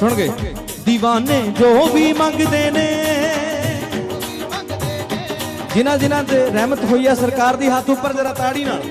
ਸੁਣ ਗਏ? دیਵਾਨੇ ਜੋ ਵੀ ਮੰਗਦੇ ਨੇ। ਜਿਨ੍ਹਾਂ ਜਿਨ੍ਹਾਂ ਤੇ ਰਹਿਮਤ ਹੋਈ ਆ ਸਰਕਾਰ ਦੀ, ਹੱਥ ਉੱਪਰ ਜਰਾ ਤਾੜੀ ਨਾਲ।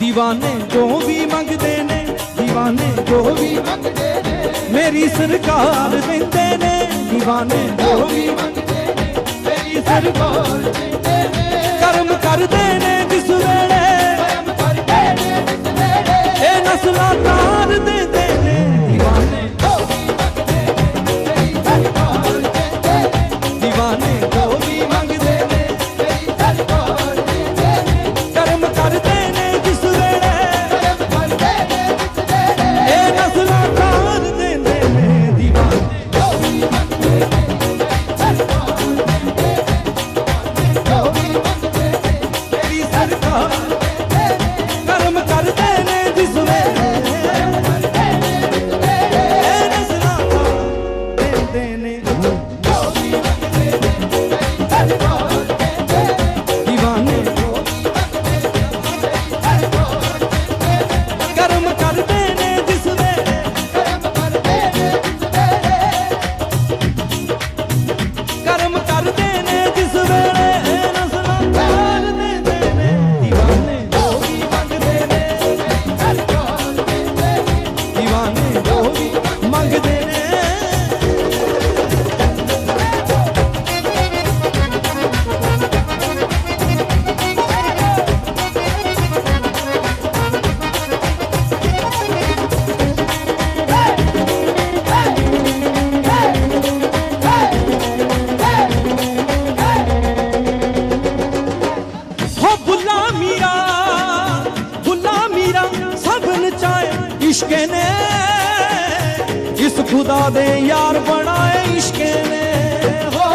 دیਵਾਨੇ ਜੋ ਵੀ ਮੰਗਦੇ ਨੇ دیਵਾਨੇ ਜੋ ਵੀ ਮੰਗਦੇ ਨੇ ਮੇਰੀ ਸਰਕਾਰ ਦਿੰਦੇ ਨੇ। دیਵਾਨੇ ਜੋ ਵੀ ਮੰਗਦੇ ਨੇ, ਮੇਰੀ ਸਰਕਾਰ ਦਿੰਦੇ ਨੇ। ਕਰਮ ਕਰ ਤਾਰ ਇਸ਼ਕ ਨੇ ਇਸ ਖੁਦਾ ਦੇ ਯਾਰ ਬਣਾਏ ਇਸ਼ਕ ਨੇ। ਹੋ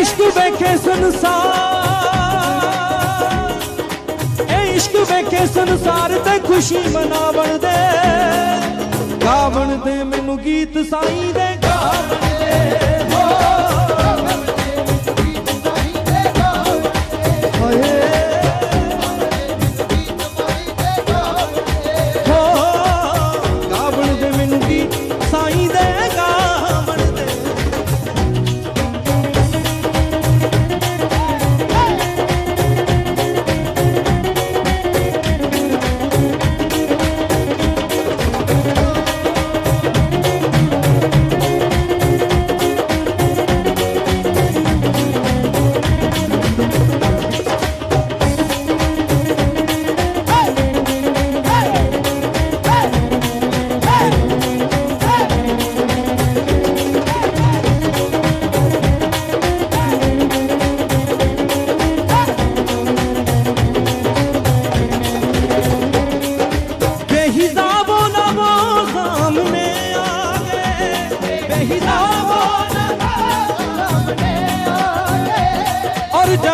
ਇਸ਼ਕ ਵੇਖੇ ਸੰਸਾਰ, ਇਹ ਇਸ਼ਕ ਵੇਖੇ ਸੰਸਾਰ ਤੇ ਖੁਸ਼ੀ ਮਨਾਵਣ ਦੇ। ਗਾਵਣ ਦੇ ਮੈਨੂੰ ਗੀਤ ਸਾਈਂ ਦੇ ਗਾਵਣ ਦੇ। ਹੋ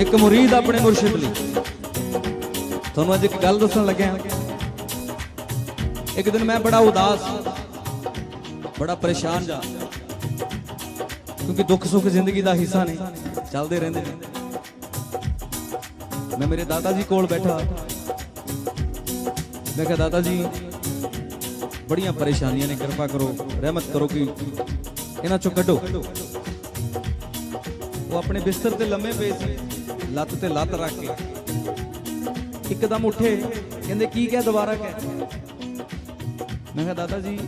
ਇੱਕ ਮੁਰੀਦ ਆਪਣੇ ਮੁਰਸ਼ਿਦ ਲਈ। ਤੁਹਾਨੂੰ ਅੱਜ ਇੱਕ ਗੱਲ ਦੱਸਣ ਲੱਗਿਆ। ਇੱਕ ਦਿਨ ਮੈਂ ਬੜਾ ਉਦਾਸ, ਬੜਾ ਪਰੇਸ਼ਾਨ ਜਾ। ਕਿਉਂਕਿ ਦੁੱਖ ਸੁੱਖ ਜ਼ਿੰਦਗੀ ਦਾ ਹਿੱਸਾ ਨੇ ਚੱਲਦੇ ਰਹਿੰਦੇ ਨੇ। ਮੈਂ ਮੇਰੇ ਦਾਦਾ ਜੀ ਕੋਲ ਬੈਠਾ। ਮੈਂ ਕਿਹਾ ਦਾਦਾ ਜੀ ਬੜੀਆਂ ਪਰੇਸ਼ਾਨੀਆਂ ਨੇ, ਕਿਰਪਾ ਕਰੋ, ਰਹਿਮਤ ਕਰੋ ਕਿ ਇਹਨਾਂ ਚੋਂ ਕੱਢੋ। ਉਹ ਆਪਣੇ ਬਿਸਤਰ ਤੇ ਲੰਮੇ ਪਏ ਸੀ। ਲੱਤ ਤੇ ਲੱਤ ਰੱਖ ਕੇ। ਇੱਕਦਮ ਉੱਠੇ, ਕਹਿੰਦੇ, ਕੀ ਕਹਿ ਦੁਬਾਰਾ ਕਹਿ? ਮੈਂ ਕਿਹਾ, ਦਾਦਾ ਜੀ,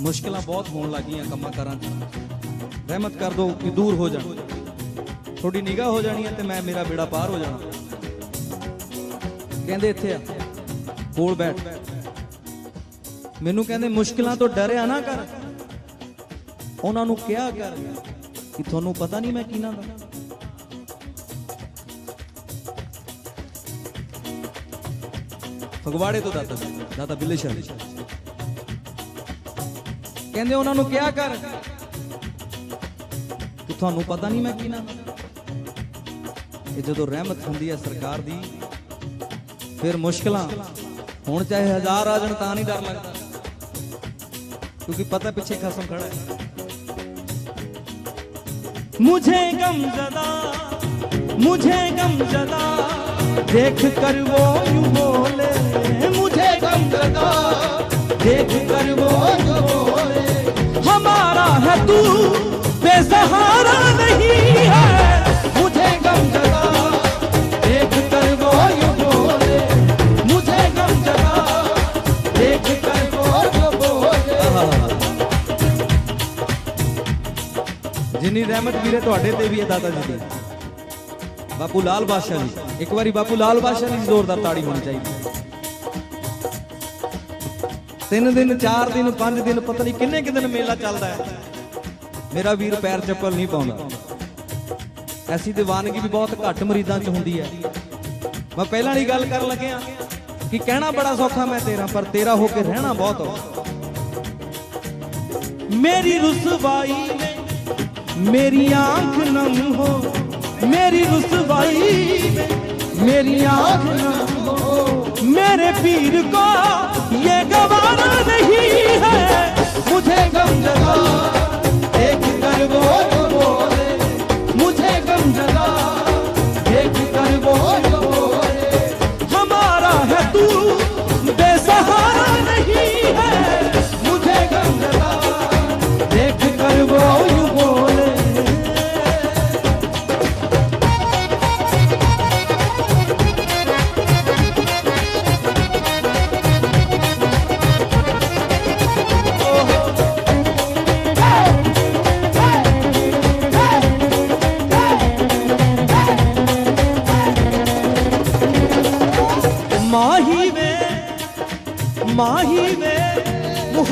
ਮੁਸ਼ਕਲਾਂ ਬਹੁਤ ਹੋਣ ਲੱਗੀਆਂ ਕੰਮਾਂ ਕਾਰਾਂ 'ਚ। ਰਹਿਮਤ ਕਰ ਦਿਓ ਕਿ ਦੂਰ ਹੋ ਜਾਣ। ਥੋੜੀ ਨਿਗਾਹ ਹੋ ਜਾਣੀ ਹੈ ਤੇ ਮੈਂ ਮੇਰਾ ਬੇੜਾ ਪਾਰ ਹੋ ਜਾਣਾ। ਕਹਿੰਦੇ, ਇੱਥੇ ਆ। ਕੋਲ ਬੈਠ। ਮੈਨੂੰ ਕਹਿੰਦੇ, ਮੁਸ਼ਕਲਾਂ ਤੋਂ ਡਰਿਆ ਨਾ ਕਰ। ਉਹਨਾਂ ਨੂੰ ਕਿਹਾ ਕਰ ਕਿ ਤੁਹਾਨੂੰ ਪਤਾ ਨਹੀਂ ਮੈਂ ਕਿਹਨਾਂ ਦਾ। ਫਗਵਾੜੇ ਤੋਂ ਦਾਤਾ ਜੀ ਦਾਤਾ ਬਿੱਲੇ ਸ਼ਾਹ ਜੀ ਕਹਿੰਦੇ ਉਹਨਾਂ ਨੂੰ ਕਿਹਾ ਕਰ ਕਿ ਤੁਹਾਨੂੰ ਪਤਾ ਨਹੀਂ ਮੈਂ ਕਿਹਨਾਂ ਦਾ ਇਹ ਜਦੋਂ ਰਹਿਮਤ ਹੁੰਦੀ ਹੈ ਸਰਕਾਰ ਦੀ ਫਿਰ ਮੁਸ਼ਕਲਾਂ ਹੁਣ ਚਾਹੇ ਹਜ਼ਾਰ ਆ ਜਾਣ ਤਾਂ ਨਹੀਂ ਡਰ ਲੱਗਦਾ ਕਿਉਂਕਿ ਪਤਾ ਪਿੱਛੇ ਖਸਮ ਖੜਾ ਹੈ मुझे गम जदा मुझे गम जदा देख कर वो यूं बोले मुझे गम जदा देख कर वो यूं बोले हमारा है तू बेसहारा नहीं है मुझे गम जदा देख कर वो यूं बोले मुझे गम जदा देख कर वो यूं बोले ਜਿੰਨੀ ਰਹਿਮਤ ਵੀਰੇ ਤੁਹਾਡੇ ਤੇ ਵੀ ਹੈ ਦਾਦਾ ਜੀ ਦੀ ਬਾਪੂ ਲਾਲ ਬਾਦਸ਼ਾਹ ਜੀ ਇੱਕ ਵਾਰੀ ਬਾਪੂ ਲਾਲ ਬਾਦਸ਼ਾਹ ਜੀ ਜ਼ੋਰਦਾਰ ਤਾੜੀ ਹੋਣੀ ਚਾਹੀਦੀ ਤਿੰਨ ਦਿਨ ਚਾਰ ਦਿਨ ਪੰਜ ਦਿਨ ਪਤਾ ਨਹੀਂ ਕਿੰਨੇ ਕਿ ਦਿਨ ਮੇਲਾ ਚੱਲਦਾ ਹੈ ਮੇਰਾ ਵੀਰ ਪੈਰ ਚੱਪਲ ਨਹੀਂ ਪਾਉਂਦਾ ਐਸੀ دیਵਾਨਗੀ ਵੀ ਬਹੁਤ ਘੱਟ ਮਰੀਜ਼ਾਂ 'ਚ ਹੁੰਦੀ ਹੈ ਮੈਂ ਪਹਿਲਾਂ ਵਾਲੀ ਗੱਲ ਕਰਨ ਲੱਗਿਆ ਕਿ ਕਹਿਣਾ ਬੜਾ ਸੌਖਾ ਮੈਂ ਤੇਰਾ ਪਰ ਤੇਰਾ ਹੋ ਕੇ ਰਹਿਣਾ ਬਹੁਤ ਔਖਾ ਮੇਰੀ ਰਸਵਾਈ ਮੇਰੀ ਆਂਖ ਨਮ ਹੋ ਮੇਰੀ ਰਸਵਾਈ ਮੇਰੀਆਂ ਆਖਣਾ ਮੇਰੇ ਪੀਰ ਕੋ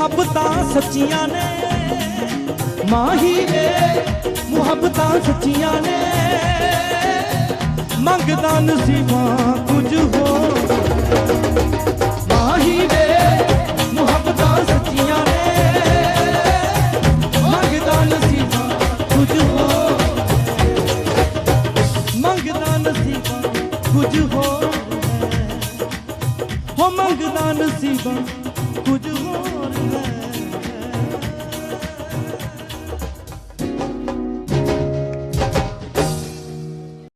ਮੁਹੱਬਤਾਂ ਸੱਚੀਆਂ ਨੇ। ਮਾਹੀ ਵੇ ਮੁਹੱਬਤਾਂ ਸੱਚੀਆਂ ਨੇ। ਮੰਗਦਾ ਨਸੀਬਾਂ ਕੁਝ ਹੋ ਮਾਹੀ ਵੇ ਮੁਹੱਬਤਾਂ ਸੱਚੀਆਂ ਨੇ। ਮੰਗਦਾ ਨਸੀਬਾਂ ਕੁਝ ਹੋ ਮੰਗਦਾ ਨਸੀਬਾਂ ਕੁਝ ਹੋਰ। ਹੋ ਮੰਗਦਾ ਨਸੀਬਾਂ ਕੁਝ